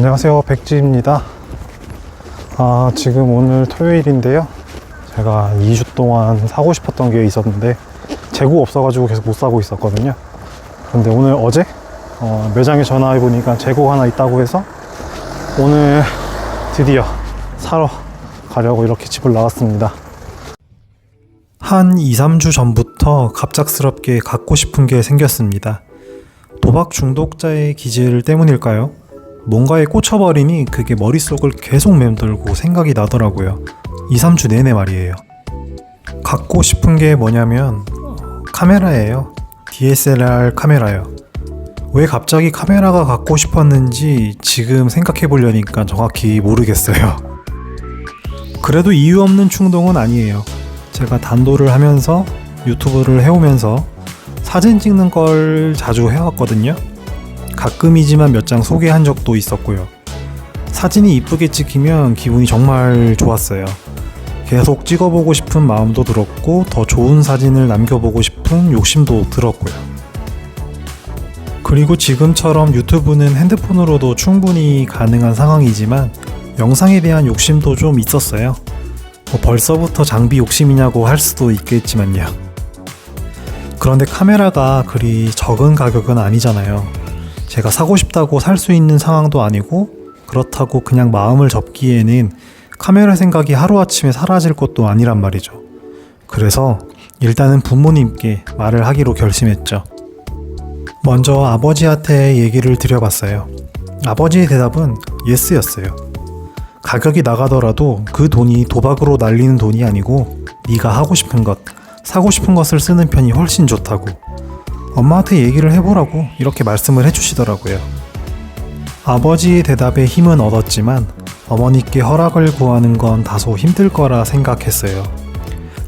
안녕하세요. 백지입니다. 아 지금 오늘 토요일인데요. 제가 2주 동안 사고 싶었던 게 있었는데 재고 없어가지고 계속 못 사고 있었거든요. 근데 오늘 어제 어, 매장에 전화해 보니까 재고 하나 있다고 해서 오늘 드디어 사러 가려고 이렇게 집을 나왔습니다. 한 2, 3주 전부터 갑작스럽게 갖고 싶은 게 생겼습니다. 도박 중독자의 기질 때문일까요? 뭔가에 꽂혀버리니 그게 머릿속을 계속 맴돌고 생각이 나더라고요. 2, 3주 내내 말이에요. 갖고 싶은 게 뭐냐면 어, 카메라예요. DSLR 카메라요. 왜 갑자기 카메라가 갖고 싶었는지 지금 생각해 보려니까 정확히 모르겠어요. 그래도 이유 없는 충동은 아니에요. 제가 단도를 하면서 유튜브를 해오면서 사진 찍는 걸 자주 해왔거든요. 가끔이지만 몇 장 소개한 적도 있었고요. 사진이 이쁘게 찍히면 기분이 정말 좋았어요. 계속 찍어보고 싶은 마음도 들었고, 더 좋은 사진을 남겨보고 싶은 욕심도 들었고요. 그리고 지금처럼 유튜브는 핸드폰으로도 충분히 가능한 상황이지만, 영상에 대한 욕심도 좀 있었어요. 뭐 벌써부터 장비 욕심이냐고 할 수도 있겠지만요. 그런데 카메라가 그리 적은 가격은 아니잖아요. 제가 사고 싶다고 살 수 있는 상황도 아니고 그렇다고 그냥 마음을 접기에는 카메라 생각이 하루아침에 사라질 것도 아니란 말이죠. 그래서 일단은 부모님께 말을 하기로 결심했죠. 먼저 아버지한테 얘기를 드려봤어요. 아버지의 대답은 예스였어요. 가격이 나가더라도 그 돈이 도박으로 날리는 돈이 아니고 네가 하고 싶은 것, 사고 싶은 것을 쓰는 편이 훨씬 좋다고 엄마한테 얘기를 해보라고 이렇게 말씀을 해주시더라고요. 아버지의 대답에 힘은 얻었지만 어머니께 허락을 구하는 건 다소 힘들 거라 생각했어요.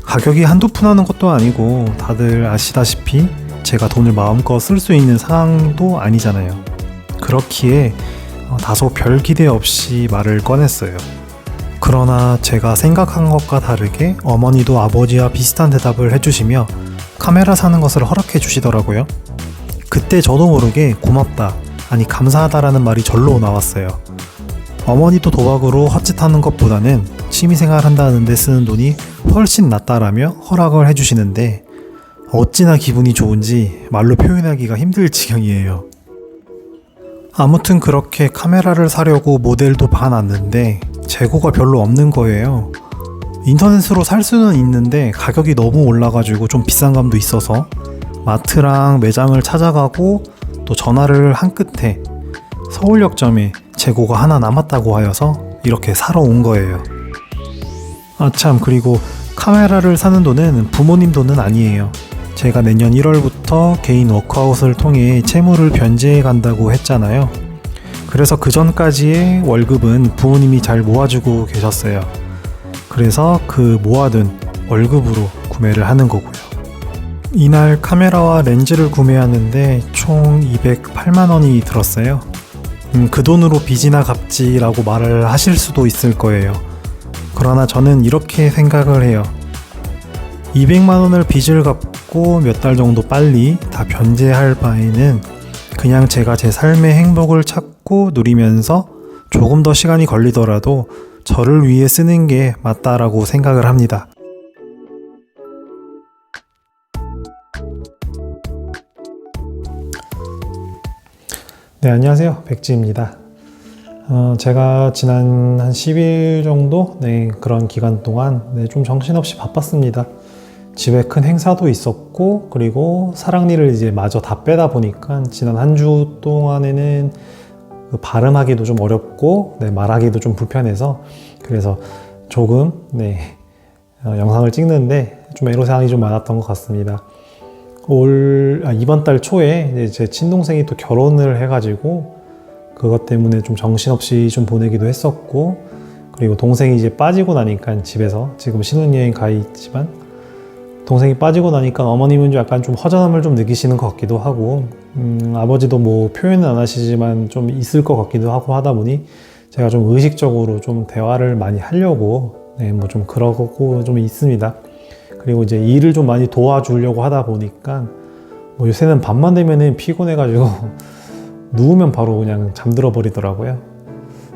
가격이 한두 푼 하는 것도 아니고 다들 아시다시피 제가 돈을 마음껏 쓸 수 있는 상황도 아니잖아요. 그렇기에 어, 다소 별 기대 없이 말을 꺼냈어요. 그러나 제가 생각한 것과 다르게 어머니도 아버지와 비슷한 대답을 해주시며 카메라 사는 것을 허락해 주시더라고요. 그때 저도 모르게 고맙다, 아니 감사하다라는 말이 절로 나왔어요. 어머니도 도박으로 헛짓하는 것보다는 취미생활 한다는데 쓰는 돈이 훨씬 낫다라며 허락을 해주시는데 어찌나 기분이 좋은지 말로 표현하기가 힘들 지경이에요. 아무튼 그렇게 카메라를 사려고 모델도 봐놨는데 재고가 별로 없는 거예요. 인터넷으로 살 수는 있는데 가격이 너무 올라가지고 좀 비싼 감도 있어서 마트랑 매장을 찾아가고 또 전화를 한 끝에 서울역점에 재고가 하나 남았다고 하여서 이렇게 사러 온 거예요. 아 참 그리고 카메라를 사는 돈은 부모님 돈은 아니에요. 제가 내년 1월부터 개인 워크아웃을 통해 채무를 변제해 간다고 했잖아요. 그래서 그 전까지의 월급은 부모님이 잘 모아주고 계셨어요. 그래서 그 모아둔 월급으로 구매를 하는 거고요. 이날 카메라와 렌즈를 구매하는데 총 208만 원이 들었어요. 음, 그 돈으로 빚이나 갚지라고 말을 하실 수도 있을 거예요. 그러나 저는 이렇게 생각을 해요. 200만 원을 빚을 갚고 몇 달 정도 빨리 다 변제할 바에는 그냥 제가 제 삶의 행복을 찾고 누리면서 조금 더 시간이 걸리더라도 저를 위해 쓰는 게 맞다라고 생각을 합니다. 네, 안녕하세요. 백지입니다. 어, 제가 지난 한 10일 정도 네, 그런 기간 동안 네, 좀 정신없이 바빴습니다. 집에 큰 행사도 있었고 그리고 사랑니를 이제 마저 다 빼다 보니까 지난 한 주 동안에는 그 발음하기도 좀 어렵고 네, 말하기도 좀 불편해서 그래서 조금 네, 어, 영상을 찍는데 좀 애로사항이 좀 많았던 것 같습니다. 올 아, 이번 달 초에 제 친동생이 또 결혼을 해가지고 그것 때문에 좀 정신없이 좀 보내기도 했었고 그리고 동생이 이제 빠지고 나니까 집에서 지금 신혼여행 가 있지만 동생이 빠지고 나니까 어머님은 좀 약간 좀 허전함을 좀 느끼시는 것 같기도 하고 음, 아버지도 뭐 표현은 안 하시지만 좀 있을 것 같기도 하고 하다 보니 제가 좀 의식적으로 좀 대화를 많이 하려고 네, 뭐 좀 그러고 좀 있습니다. 그리고 이제 일을 좀 많이 도와주려고 하다 보니까 뭐 요새는 밤만 되면은 피곤해가지고 누우면 바로 그냥 잠들어 버리더라고요.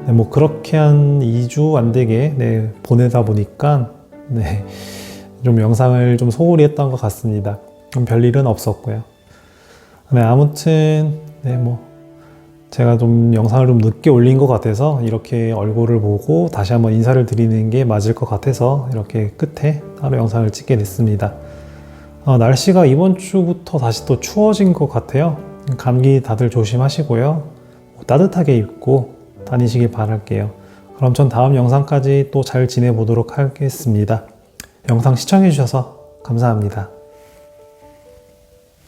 네, 뭐 그렇게 한 2주 안 되게 네, 보내다 보니까 네, 좀 영상을 좀 소홀히 했던 것 같습니다. 좀 별일은 없었고요. 네, 아무튼 네, 뭐 제가 좀 영상을 좀 늦게 올린 것 같아서 이렇게 얼굴을 보고 다시 한번 인사를 드리는 게 맞을 것 같아서 이렇게 끝에 따로 영상을 찍게 됐습니다. 어, 날씨가 이번 주부터 다시 또 추워진 것 같아요. 감기 다들 조심하시고요. 따뜻하게 입고 다니시길 바랄게요. 그럼 전 다음 영상까지 또 잘 지내보도록 하겠습니다. 영상 시청해주셔서 감사합니다.